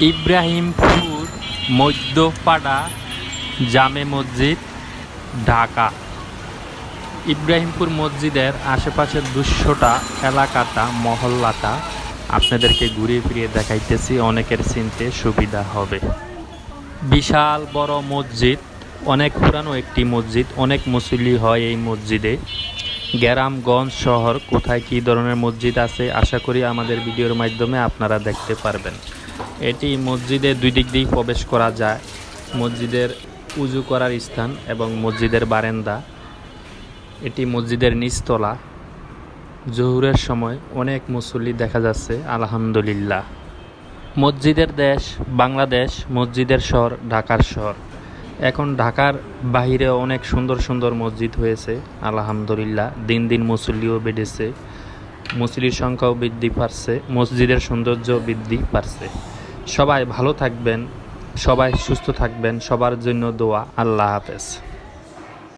ইব্রাহিমপুর মধ্যপাড়া জামে মসজিদ, ঢাকা। ইব্রাহিমপুর মসজিদের আশেপাশের দুশোটা এলাকাটা, মহল্লাটা আপনাদেরকে ঘুরিয়ে ফিরিয়ে দেখাইতেছি, অনেকের চিনতে সুবিধা হবে। বিশাল বড় মসজিদ, অনেক পুরানো একটি মসজিদ, অনেক মুসল্লি হয় এই মসজিদে। গ্রামগঞ্জ শহর, কোথায় কী ধরনের মসজিদ আছে, আশা করি আমাদের ভিডিওর মাধ্যমে আপনারা দেখতে পারবেন। এটি মসজিদে দুই দিক দিয়েই প্রবেশ করা যায়। মসজিদের উজু করার স্থান এবং মসজিদের বারেন্দা। এটি মসজিদের নিচতলা জহুরের সময় অনেক মুসল্লি দেখা যাচ্ছে, আলহামদুলিল্লাহ। মসজিদের দেশ বাংলাদেশ, মসজিদের শহর ঢাকার শহর। এখন ঢাকার বাহিরে অনেক সুন্দর সুন্দর মসজিদ হয়েছে, আলহামদুলিল্লাহ। দিন দিন মুসল্লিও বেড়েছে মুসলির সংখ্যাও বৃদ্ধি পারছে মসজিদের সৌন্দর্য বৃদ্ধি পারছে সবাই ভালো থাকবেন সবাই সুস্থ থাকবেন সবার জন্য দোয়া আল্লাহ হাফেজ।